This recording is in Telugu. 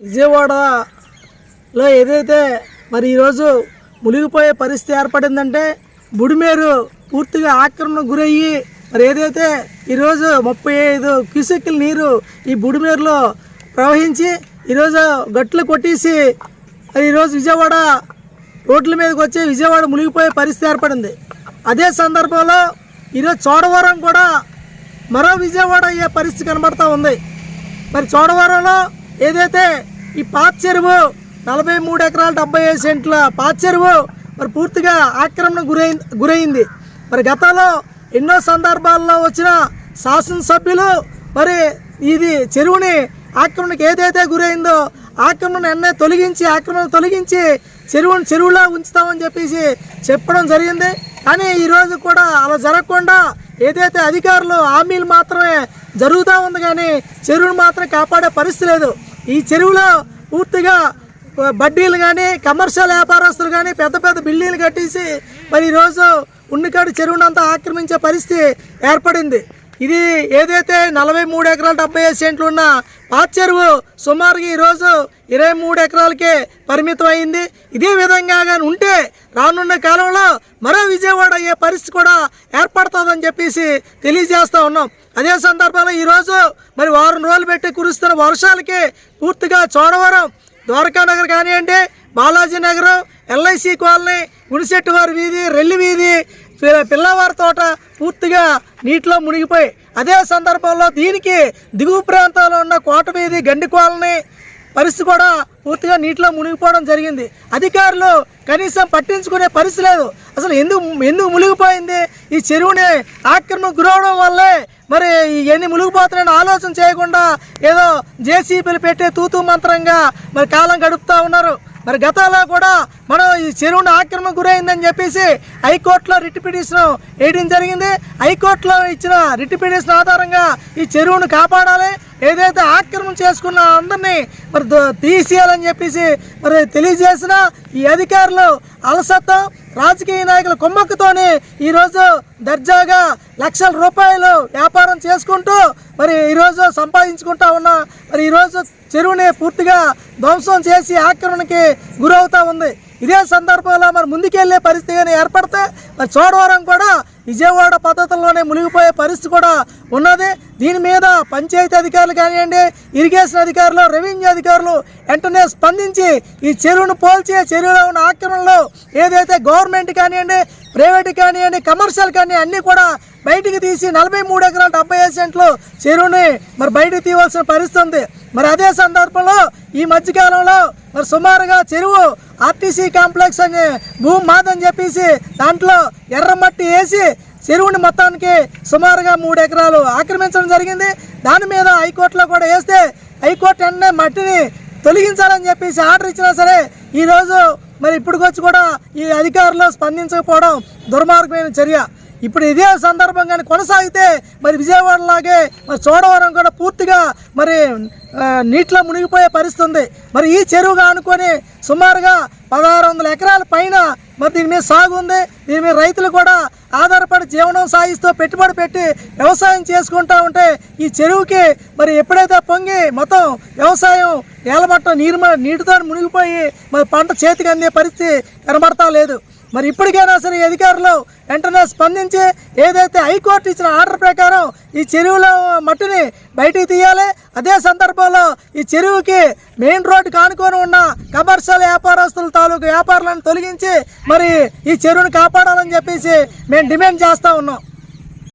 విజయవాడలో ఏదైతే మరి ఈరోజు మునిగిపోయే పరిస్థితి ఏర్పడిందంటే బుడిమేరు పూర్తిగా ఆక్రమణ గురయ్యి మరి ఏదైతే ఈరోజు ముప్పై ఐదు క్యూసెక్కుల నీరు ఈ బుడిమేరులో ప్రవహించి ఈరోజు గట్లు కొట్టేసి మరి ఈరోజు విజయవాడ రోడ్ల మీదకి వచ్చి విజయవాడ మునిగిపోయే పరిస్థితి ఏర్పడింది. అదే సందర్భంలో ఈరోజు చోడవరం కూడా మరో విజయవాడ అయ్యే పరిస్థితి కనబడతా ఉంది. మరి చోడవరంలో ఏదైతే ఈ పాత చెరువు నలభై మూడు ఎకరాల డెబ్బై ఐదు సెంట్ల పాత చెరువు మరి పూర్తిగా ఆక్రమణ గురై గురైంది. మరి గతంలో ఎన్నో సందర్భాల్లో వచ్చిన శాసనసభ్యులు మరి ఇది చెరువుని ఆక్రమణకు ఏదైతే గురైందో ఆక్రమణ ఎన్నే తొలగించి ఆక్రమణ తొలగించి చెరువుని చెరువులా ఉంచుతామని చెప్పేసి చెప్పడం జరిగింది. కానీ ఈరోజు కూడా అలా జరగకుండా ఏదైతే అధికారులు హామీలు మాత్రమే జరుగుతూ ఉంది కానీ చెరువును మాత్రం కాపాడే పరిస్థితి లేదు. ఈ చెరువులో పూర్తిగా బడ్డీలు కానీ కమర్షియల్ వ్యాపారస్తులు కానీ పెద్ద పెద్ద బిల్డింగ్లు కట్టేసి మరి ఈరోజు ఉన్నకాడు చెరువునంతా ఆక్రమించే పరిస్థితి ఏర్పడింది. ఇది ఏదైతే నలభై మూడు ఎకరాలు డెబ్బై ఐదు సెంట్లు ఉన్న పాత చెరువు సుమారుగా ఈరోజు ఇరవై మూడు ఎకరాలకే పరిమితం అయింది. ఇదే విధంగా కానీ ఉంటే రానున్న కాలంలో మరో విజయవాడ అయ్యే పరిస్థితి కూడా ఏర్పడుతుందని చెప్పేసి తెలియజేస్తూ ఉన్నాం. అదే సందర్భంలో ఈరోజు మరి వారం రోజులు పెట్టి కురుస్తున్న వర్షాలకి పూర్తిగా చోడవరం ద్వారకా నగర్ కానివ్వండి బాలాజీ నగరం ఎల్ఐసి కాలనీ గుడిసెట్టు వారి వీధి రెల్లి వీధి పిల్లవారి తోట పూర్తిగా నీటిలో మునిగిపోయి అదే సందర్భంలో దీనికి దిగువ ప్రాంతాల్లో ఉన్న కోట వీధి గండి కాలనీ పరిస్థితి కూడా పూర్తిగా నీటిలో మునిగిపోవడం జరిగింది. అధికారులు కనీసం పట్టించుకునే పరిస్థితి లేదు. అసలు ఎందుకు ఎందుకు మునిగిపోయింది? ఈ చెరువుని ఆక్రమణ గురవడం వల్లే మరి ఇవన్నీ మునిగిపోతున్నాయని ఆలోచన చేయకుండా ఏదో జేసీబీలు పెట్టే తూతూ మంత్రంగా మరి కాలం గడుపుతూ ఉన్నారు. మరి గతంలో కూడా మనం ఈ చెరువును ఆక్రమణ గురైందని చెప్పేసి హైకోర్టులో రిట్ పిటిషన్ వేయడం జరిగింది. హైకోర్టులో ఇచ్చిన రిట్ పిటిషన్ ఆధారంగా ఈ చెరువును కాపాడాలి. ఏదైతే ఆక్రమణ చేసుకున్న అందరినీ మరి తీసేయాలని చెప్పేసి మరి తెలియజేసిన ఈ అధికారులు అలసత్వం రాజకీయ నాయకుల కుమ్మక్కుతోని ఈరోజు దర్జాగా లక్షల రూపాయలు వ్యాపారం చేసుకుంటూ మరి ఈరోజు సంపాదించుకుంటా ఉన్నా మరి ఈరోజు చెరువుని పూర్తిగా ధ్వంసం చేసి ఆక్రమణకి గురవుతూ ఉంది. ఇదే సందర్భంలో మరి ముందుకెళ్ళే పరిస్థితి కానీ ఏర్పడితే మరి చోడవరం కూడా విజయవాడ పద్ధతుల్లోనే మునిగిపోయే పరిస్థితి కూడా ఉన్నది. దీని మీద పంచాయతీ అధికారులు కానివ్వండి ఇరిగేషన్ అధికారులు రెవెన్యూ అధికారులు వెంటనే స్పందించి ఈ చెరువును పోల్చి చెరువులో ఉన్న ఆక్రమణలో ఏదైతే గవర్నమెంట్ కానివ్వండి ప్రైవేట్ కానివ్వండి కమర్షియల్ కానీ అన్నీ కూడా బయటికి తీసి నలభై మూడు ఎకరాల డెబ్బై ఐదు సెంట్లు చెరువుని మరి బయటికి తీయవలసిన పరిస్థితి ఉంది. మరి అదే సందర్భంలో ఈ మధ్యకాలంలో మరి సుమారుగా చెరువు ఆర్టీసీ కాంప్లెక్స్ అని భూమి మాదని చెప్పేసి దాంట్లో ఎర్రమట్టి వేసి చెరువుని మొత్తానికి సుమారుగా మూడు ఎకరాలు ఆక్రమించడం జరిగింది. దాని మీద హైకోర్టులో కూడా వేస్తే హైకోర్టు వెంటనే మట్టిని తొలగించాలని చెప్పేసి ఆర్డర్ ఇచ్చినా సరే ఈరోజు మరి ఇప్పటికొచ్చి కూడా ఈ అధికారులు స్పందించకపోవడం దుర్మార్గమైన చర్య. ఇప్పుడు ఇదే సందర్భంగానే కొనసాగితే మరి విజయవాడలాగే మరి చోడవరం కూడా పూర్తిగా మరి నీటిలో మునిగిపోయే పరిస్థితి ఉంది. మరి ఈ చెరువుగా అనుకొని సుమారుగా పదహారు వందల ఎకరాల పైన మరి దీని మీద సాగు ఉంది. దీని మీద రైతులు కూడా ఆధారపడి జీవనం సాగిస్తూ పెట్టుబడి పెట్టి వ్యవసాయం చేసుకుంటా ఉంటే ఈ చెరువుకి మరి ఎప్పుడైతే పొంగి మొత్తం వ్యవసాయం నేలమట్టం నీరు నీటితో మునిగిపోయి మరి పంట చేతికి అందే పరిస్థితి కనబడతా లేదు. మరి ఇప్పటికైనా సరే అధికారులు వెంటనే స్పందించి ఏదైతే హైకోర్టు ఇచ్చిన ఆర్డర్ ప్రకారం ఈ చెరువులో మట్టిని బయటికి తీయాలి అదే సందర్భంలో ఈ చెరువుకి మెయిన్ రోడ్డు కానుకొని ఉన్న కమర్షియల్ వ్యాపారస్తుల తాలూకు వ్యాపారాలను తొలగించి మరి ఈ చెరువును కాపాడాలని చెప్పేసి మేము డిమాండ్ చేస్తూ ఉన్నాం.